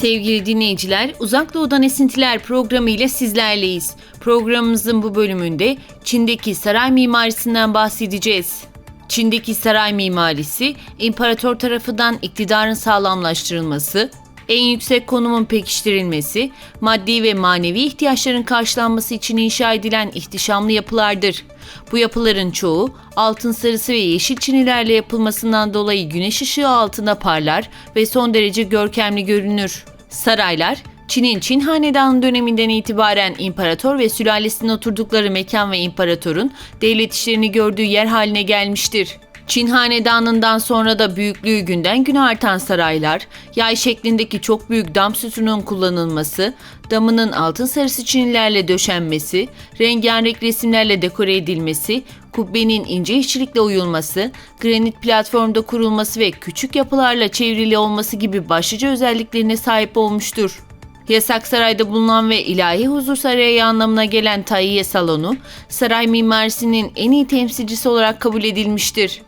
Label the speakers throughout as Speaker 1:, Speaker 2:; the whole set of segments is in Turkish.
Speaker 1: Sevgili dinleyiciler, Uzak Doğu'dan Esintiler programı ile sizlerleyiz. Programımızın bu bölümünde Çin'deki saray mimarisinden bahsedeceğiz. Çin'deki saray mimarisi, imparator tarafından iktidarın sağlamlaştırılması, en yüksek konumun pekiştirilmesi, maddi ve manevi ihtiyaçların karşılanması için inşa edilen ihtişamlı yapılardır. Bu yapıların çoğu altın sarısı ve yeşil çinilerle yapılmasından dolayı güneş ışığı altında parlar ve son derece görkemli görünür. Saraylar, Çin'in Çin Hanedanı döneminden itibaren imparator ve sülalesinin oturdukları mekan ve imparatorun devlet işlerini gördüğü yer haline gelmiştir. Çin hanedanından sonra da büyüklüğü günden güne artan saraylar, yay şeklindeki çok büyük dam sütunun kullanılması, damının altın sarısı çinilerle döşenmesi, rengarenk resimlerle dekore edilmesi, kubbenin ince işçilikle oyulması, granit platformda kurulması ve küçük yapılarla çevrili olması gibi başlıca özelliklerine sahip olmuştur. Yasak Saray'da bulunan ve ilahi huzur sarayı anlamına gelen Tayyiye Salonu, saray mimarisinin en iyi temsilcisi olarak kabul edilmiştir.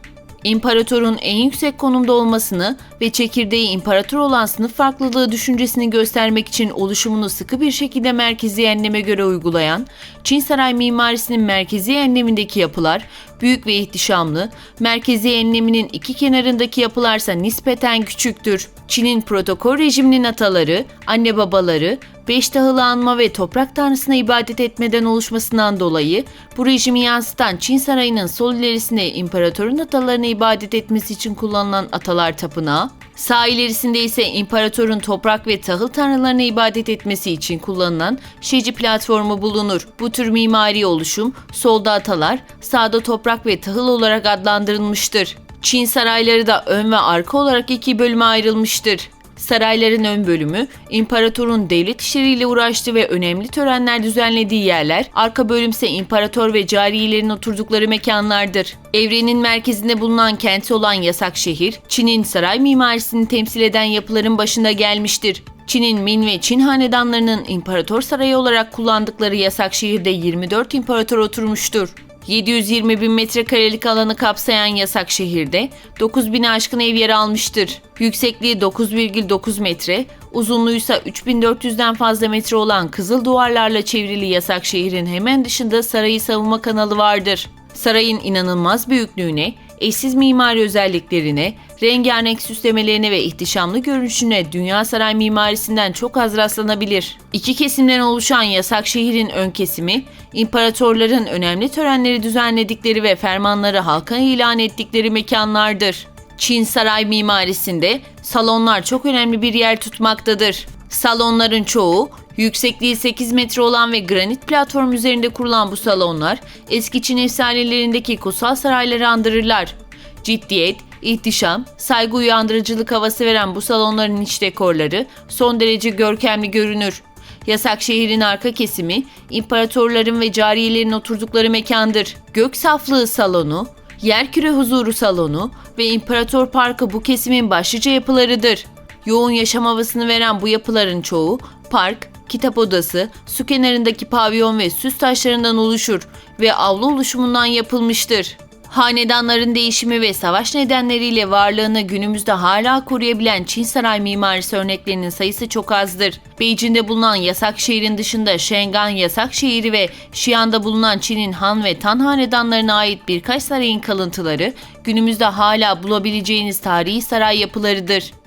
Speaker 1: İmparatorun en yüksek konumda olmasını ve çekirdeği imparator olan sınıf farklılığı düşüncesini göstermek için oluşumunu sıkı bir şekilde merkezi enleme göre uygulayan, Çin saray mimarisinin merkezi enlemindeki yapılar büyük ve ihtişamlı, merkezi enleminin iki kenarındaki yapılarsa nispeten küçüktür. Çin'in protokol rejiminin ataları, anne babaları, beş tahılı anma ve toprak tanrısına ibadet etmeden oluşmasından dolayı bu rejimi yansıtan Çin sarayının sol ilerisinde imparatorun atalarına ibadet etmesi için kullanılan atalar tapınağı, sağ ilerisinde ise imparatorun toprak ve tahıl tanrılarına ibadet etmesi için kullanılan şeci platformu bulunur. Bu tür mimari oluşum solda atalar, sağda toprak ve tahıl olarak adlandırılmıştır. Çin sarayları da ön ve arka olarak iki bölüme ayrılmıştır. Sarayların ön bölümü, imparatorun devlet işleriyle uğraştığı ve önemli törenler düzenlediği yerler, arka bölümse imparator ve cariyelerin oturdukları mekanlardır. Evrenin merkezinde bulunan kenti olan yasak şehir, Çin'in saray mimarisini temsil eden yapıların başında gelmiştir. Çin'in Min ve Çin hanedanlarının imparator sarayı olarak kullandıkları yasak şehirde 24 imparator oturmuştur. 720 bin metrekarelik alanı kapsayan yasak şehirde 9 bin aşkın ev yer almıştır. Yüksekliği 9,9 metre, uzunluğu ise 3400'den fazla metre olan kızıl duvarlarla çevrili yasak şehrin hemen dışında sarayı savunma kanalı vardır. Sarayın inanılmaz büyüklüğüne, eşsiz mimari özelliklerine, rengarenk süslemelerine ve ihtişamlı görünüşüne dünya saray mimarisinden çok az rastlanabilir. İki kesimden oluşan yasak şehrin ön kesimi, imparatorların önemli törenleri düzenledikleri ve fermanları halka ilan ettikleri mekanlardır. Çin saray mimarisinde salonlar çok önemli bir yer tutmaktadır. Salonların çoğu yüksekliği 8 metre olan ve granit platform üzerinde kurulan bu salonlar eski Çin efsanelerindeki kutsal sarayları andırırlar. Ciddiyet, ihtişam, saygı uyandırıcılık havası veren bu salonların iç dekorları son derece görkemli görünür. Yasak şehrin arka kesimi, imparatorların ve cariyelerin oturdukları mekandır. Gök saflığı salonu, Yerküre huzuru salonu ve İmparator Parkı bu kesimin başlıca yapılarıdır. Yoğun yaşam havasını veren bu yapıların çoğu park, kitap odası, su kenarındaki pavyon ve süs taşlarından oluşur ve avlu oluşumundan yapılmıştır. Hanedanların değişimi ve savaş nedenleriyle varlığını günümüzde hala koruyabilen Çin saray mimarisi örneklerinin sayısı çok azdır. Beijing'de bulunan yasak şehrin dışında Şengan yasak şehri ve Xi'an'da bulunan Çin'in Han ve Tan hanedanlarına ait birkaç sarayın kalıntıları günümüzde hala bulabileceğiniz tarihi saray yapılarıdır.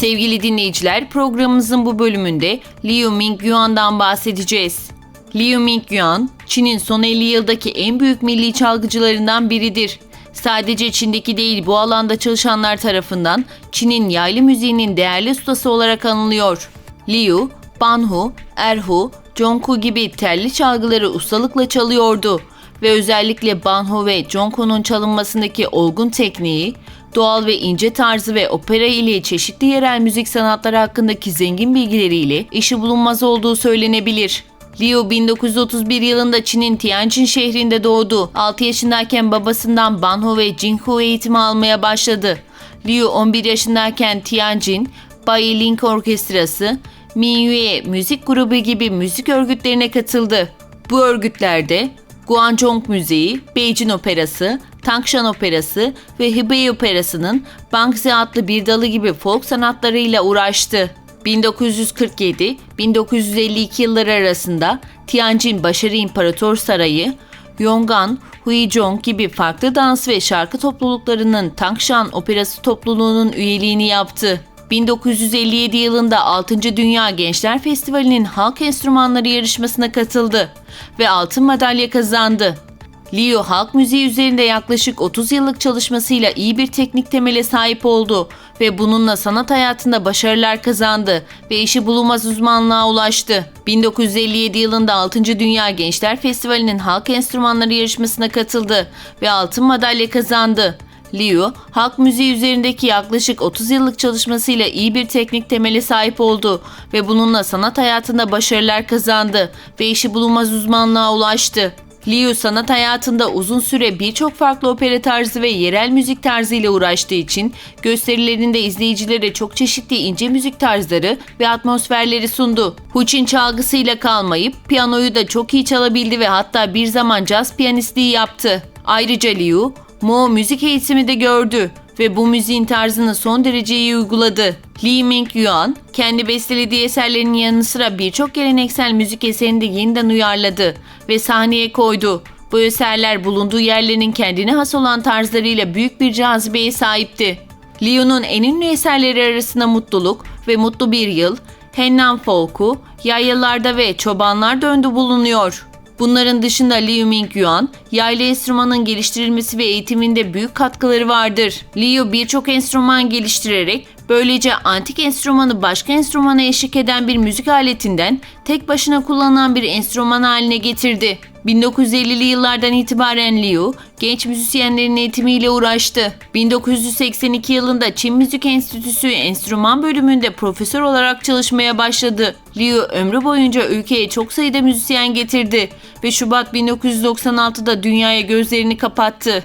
Speaker 1: Sevgili dinleyiciler, programımızın bu bölümünde Liu Mingyuan'dan bahsedeceğiz. Liu Mingyuan, Çin'in son 50 yıldaki en büyük milli çalgıcılarından biridir. Sadece Çin'deki değil bu alanda çalışanlar tarafından Çin'in yaylı müziğinin değerli ustası olarak anılıyor. Liu, Banhu, Erhu, Jonku gibi telli çalgıları ustalıkla çalıyordu ve özellikle Banhu ve Jonko'nun çalınmasındaki olgun tekniği, doğal ve ince tarzı ve opera ile çeşitli yerel müzik sanatları hakkındaki zengin bilgileriyle işi bulunmaz olduğu söylenebilir. Liu 1931 yılında Çin'in Tianjin şehrinde doğdu. 6 yaşındayken babasından Banhu ve Jinghu eğitimi almaya başladı. Liu 11 yaşındayken Tianjin, Bai Ling Orkestrası, Minyue müzik grubu gibi müzik örgütlerine katıldı. Bu örgütlerde Guangzhong müziği, Beijing operası, Tangshan Operası ve Hebei Operası'nın Bangzi adlı bir dalı gibi folk sanatlarıyla uğraştı. 1947-1952 yılları arasında Tianjin Başarı İmparator Sarayı, Yongan, Huizhong gibi farklı dans ve şarkı topluluklarının Tangshan Operası topluluğunun üyeliğini yaptı. 1957 yılında 6. Dünya Gençler Festivali'nin halk enstrümanları yarışmasına katıldı ve altın madalya kazandı. Liu halk müziği üzerinde yaklaşık 30 yıllık çalışmasıyla iyi bir teknik temele sahip oldu ve bununla sanat hayatında başarılar kazandı ve işi bulunmaz uzmanlığa ulaştı. 1957 yılında 6. Dünya Gençler Festivali'nin halk enstrümanları yarışmasına katıldı ve altın madalya kazandı. Liu, halk müziği üzerindeki yaklaşık 30 yıllık çalışmasıyla iyi bir teknik temele sahip oldu ve bununla sanat hayatında başarılar kazandı ve işi bulunmaz uzmanlığa ulaştı. Liu sanat hayatında uzun süre birçok farklı opera tarzı ve yerel müzik tarzı ile uğraştığı için gösterilerinde izleyicilere çok çeşitli ince müzik tarzları ve atmosferleri sundu. Huçin çalgısıyla kalmayıp piyanoyu da çok iyi çalabildi ve hatta bir zaman caz piyanistliği yaptı. Ayrıca Liu, Mo müzik eğitimi de gördü ve bu müziğin tarzını son derece iyi uyguladı. Lee Ming-yuan kendi bestelediği eserlerinin yanı sıra birçok geleneksel müzik eserini de yeniden uyarladı ve sahneye koydu. Bu eserler bulunduğu yerlerin kendine has olan tarzlarıyla büyük bir cazibeye sahipti. Liu'nun en ünlü eserleri arasında Mutluluk ve Mutlu Bir Yıl, Hennan Folk'u, Yaylalarda ve Çobanlar Döndü bulunuyor. Bunların dışında Liu Mingyuan, yaylı enstrümanın geliştirilmesi ve eğitiminde büyük katkıları vardır. Liu birçok enstrüman geliştirerek böylece antik enstrümanı başka enstrümana eşlik eden bir müzik aletinden tek başına kullanılan bir enstrüman haline getirdi. 1950'li yıllardan itibaren Liu, genç müzisyenlerin eğitimiyle uğraştı. 1982 yılında Çin Müzik Enstitüsü enstrüman bölümünde profesör olarak çalışmaya başladı. Liu ömrü boyunca ülkeye çok sayıda müzisyen getirdi ve Şubat 1996'da dünyaya gözlerini kapattı.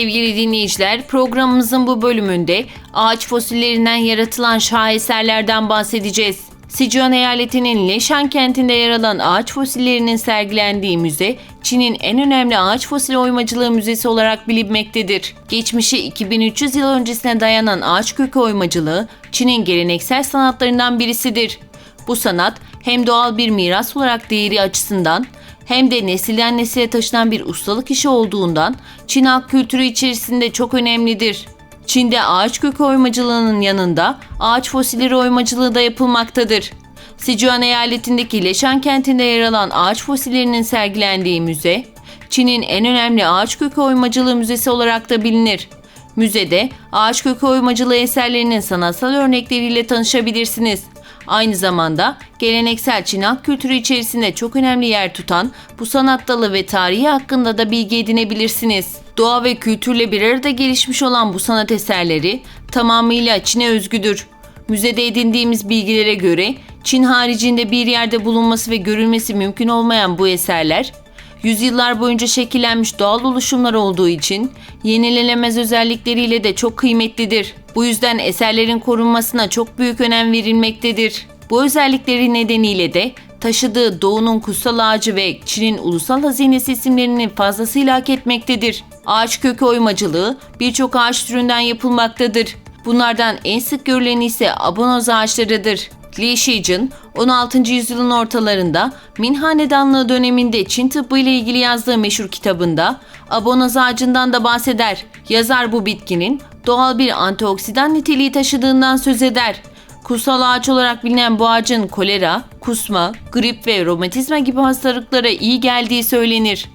Speaker 1: Sevgili dinleyiciler, programımızın bu bölümünde ağaç fosillerinden yaratılan şaheserlerden bahsedeceğiz. Sichuan eyaletinin Leshan kentinde yer alan ağaç fosillerinin sergilendiği müze, Çin'in en önemli ağaç fosili oymacılığı müzesi olarak bilinmektedir. Geçmişi 2300 yıl öncesine dayanan ağaç kökü oymacılığı, Çin'in geleneksel sanatlarından birisidir. Bu sanat hem doğal bir miras olarak değeri açısından hem de nesilden nesile taşınan bir ustalık işi olduğundan Çin halk kültürü içerisinde çok önemlidir. Çin'de ağaç kökü oymacılığının yanında ağaç fosilleri oymacılığı da yapılmaktadır. Sichuan eyaletindeki Leşan kentinde yer alan ağaç fosillerinin sergilendiği müze, Çin'in en önemli ağaç kökü oymacılığı müzesi olarak da bilinir. Müzede ağaç kökü oymacılığı eserlerinin sanatsal örnekleriyle tanışabilirsiniz. Aynı zamanda geleneksel Çin halk kültürü içerisinde çok önemli yer tutan bu sanat dalı ve tarihi hakkında da bilgi edinebilirsiniz. Doğa ve kültürle bir arada gelişmiş olan bu sanat eserleri tamamıyla Çin'e özgüdür. Müzede edindiğimiz bilgilere göre Çin haricinde bir yerde bulunması ve görülmesi mümkün olmayan bu eserler yüzyıllar boyunca şekillenmiş doğal oluşumlar olduğu için yenilenemez özellikleriyle de çok kıymetlidir. Bu yüzden eserlerin korunmasına çok büyük önem verilmektedir. Bu özellikleri nedeniyle de taşıdığı doğunun kutsal ağacı ve Çin'in ulusal hazinesi isimlerini fazlasıyla hak etmektedir. Ağaç kökü oymacılığı birçok ağaç türünden yapılmaktadır. Bunlardan en sık görüleni ise abonoz ağaçlarıdır. Li Shijin 16. yüzyılın ortalarında Min Hanedanlığı döneminde Çin tıbbı ile ilgili yazdığı meşhur kitabında abonoz ağacından da bahseder. Yazar bu bitkinin doğal bir antioksidan niteliği taşıdığından söz eder. Kutsal ağaç olarak bilinen bu ağacın kolera, kusma, grip ve romatizma gibi hastalıklara iyi geldiği söylenir.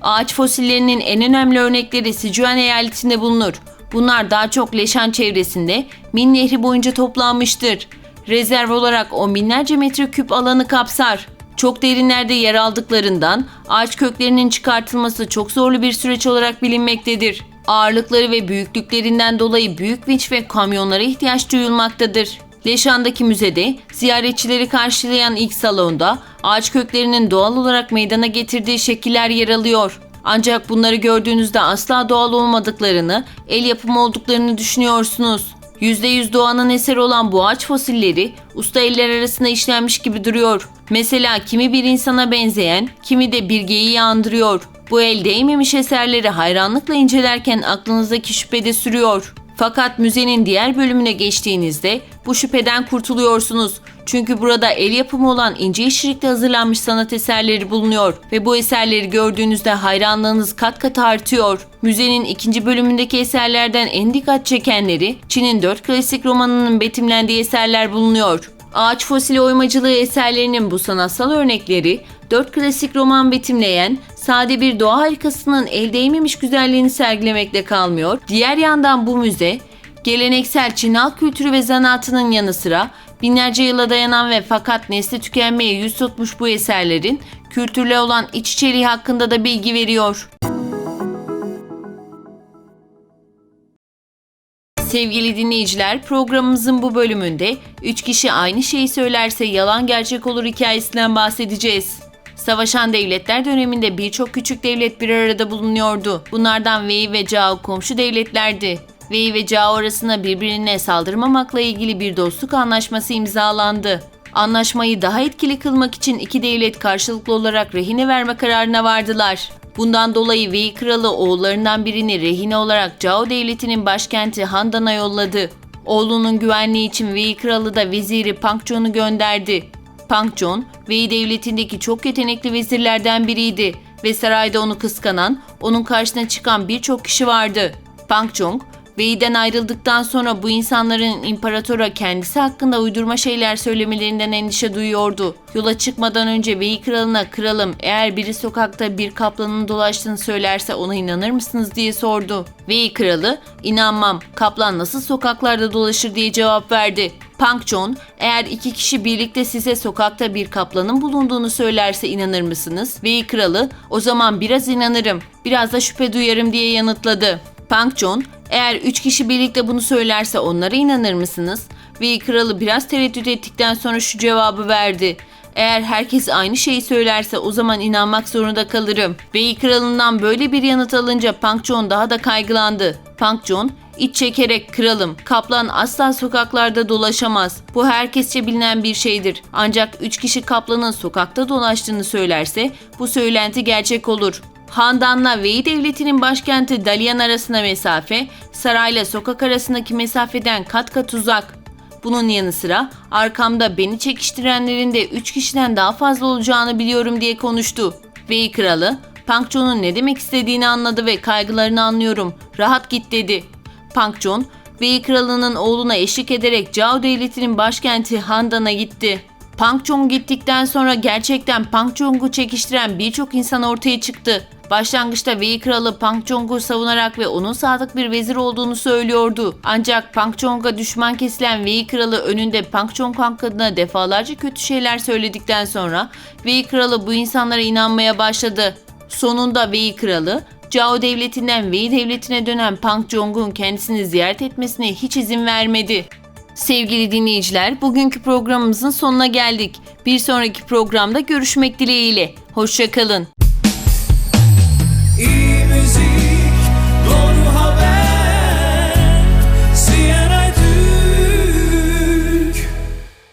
Speaker 1: Ağaç fosillerinin en önemli örnekleri Sichuan eyaletinde bulunur. Bunlar daha çok Leşan çevresinde Min Nehri boyunca toplanmıştır. Rezerv olarak on binlerce metreküp alanı kapsar. Çok derinlerde yer aldıklarından ağaç köklerinin çıkartılması çok zorlu bir süreç olarak bilinmektedir. Ağırlıkları ve büyüklüklerinden dolayı büyük vinç ve kamyonlara ihtiyaç duyulmaktadır. Leşan'daki müzede ziyaretçileri karşılayan ilk salonda ağaç köklerinin doğal olarak meydana getirdiği şekiller yer alıyor. Ancak bunları gördüğünüzde asla doğal olmadıklarını, el yapımı olduklarını düşünüyorsunuz. %100 doğanın eseri olan bu ağaç fosilleri usta eller arasında işlenmiş gibi duruyor. Mesela kimi bir insana benzeyen, kimi de bir geyiği andırıyor. Bu el değmemiş eserleri hayranlıkla incelerken aklınızdaki şüphe de sürüyor. Fakat müzenin diğer bölümüne geçtiğinizde bu şüpheden kurtuluyorsunuz. Çünkü burada el yapımı olan ince işçilikle hazırlanmış sanat eserleri bulunuyor ve bu eserleri gördüğünüzde hayranlığınız kat kat artıyor. Müzenin ikinci bölümündeki eserlerden en dikkat çekenleri Çin'in dört klasik romanının betimlendiği eserler bulunuyor. Ağaç fosili oymacılığı eserlerinin bu sanatsal örnekleri, dört klasik roman betimleyen, sade bir doğa harikasının el değmemiş güzelliğini sergilemekle kalmıyor. Diğer yandan bu müze, geleneksel Çin halk kültürü ve zanaatının yanı sıra binlerce yıla dayanan ve fakat nesli tükenmeye yüz tutmuş bu eserlerin kültürle olan iç içeriği hakkında da bilgi veriyor. Sevgili dinleyiciler, programımızın bu bölümünde 3 kişi aynı şeyi söylerse yalan gerçek olur hikayesinden bahsedeceğiz. Savaşan devletler döneminde birçok küçük devlet bir arada bulunuyordu. Bunlardan Wei ve Zhao komşu devletlerdi. Wei ve Zhao arasında birbirine saldırmamakla ilgili bir dostluk anlaşması imzalandı. Anlaşmayı daha etkili kılmak için iki devlet karşılıklı olarak rehine verme kararına vardılar. Bundan dolayı Wei kralı oğullarından birini rehine olarak Zhao devletinin başkenti Handan'a yolladı. Oğlunun güvenliği için Wei kralı da veziri Pangzhon'u gönderdi. Pangzhon, Wei devletindeki çok yetenekli vezirlerden biriydi ve sarayda onu kıskanan, onun karşısına çıkan birçok kişi vardı. Pangzhong, Wei'den ayrıldıktan sonra bu insanların imparatora kendisi hakkında uydurma şeyler söylemelerinden endişe duyuyordu. Yola çıkmadan önce Wei kralına kralım eğer biri sokakta bir kaplanın dolaştığını söylerse ona inanır mısınız diye sordu. Wei kralı inanmam kaplan nasıl sokaklarda dolaşır diye cevap verdi. Pangzhon, eğer iki kişi birlikte size sokakta bir kaplanın bulunduğunu söylerse inanır mısınız? Wei kralı, o zaman biraz inanırım, biraz da şüphe duyarım diye yanıtladı. Pangzhon, eğer üç kişi birlikte bunu söylerse onlara inanır mısınız? Wei kralı biraz tereddüt ettikten sonra şu cevabı verdi. Eğer herkes aynı şeyi söylerse o zaman inanmak zorunda kalırım. Wei kralından böyle bir yanıt alınca Pangzhon daha da kaygılandı. Pangzhon, iç çekerek kralım, kaplan asla sokaklarda dolaşamaz. Bu herkesçe bilinen bir şeydir. Ancak üç kişi kaplanın sokakta dolaştığını söylerse bu söylenti gerçek olur. Handan'la Wei devletinin başkenti Dalian arasında mesafe, sarayla sokak arasındaki mesafeden kat kat uzak. Bunun yanı sıra arkamda beni çekiştirenlerin de 3 kişiden daha fazla olacağını biliyorum diye konuştu. Wei kralı, Pangzhon'un ne demek istediğini anladı ve kaygılarını anlıyorum. Rahat git dedi. Pangzhon, Wei kralının oğluna eşlik ederek Zhao devletinin başkenti Handan'a gitti. Pangzhon gittikten sonra gerçekten Pangzhon'u çekiştiren birçok insan ortaya çıktı. Başlangıçta Wei kralı Pangzhong'u savunarak ve onun sadık bir vezir olduğunu söylüyordu. Ancak Pangzhong'a düşman kesilen Wei kralı önünde Pangzhong hakkında defalarca kötü şeyler söyledikten sonra Wei kralı bu insanlara inanmaya başladı. Sonunda Wei kralı Zhao devletinden Wei devletine dönen Pangzhong'un kendisini ziyaret etmesine hiç izin vermedi. Sevgili dinleyiciler, bugünkü programımızın sonuna geldik. Bir sonraki programda görüşmek dileğiyle. Hoşçakalın.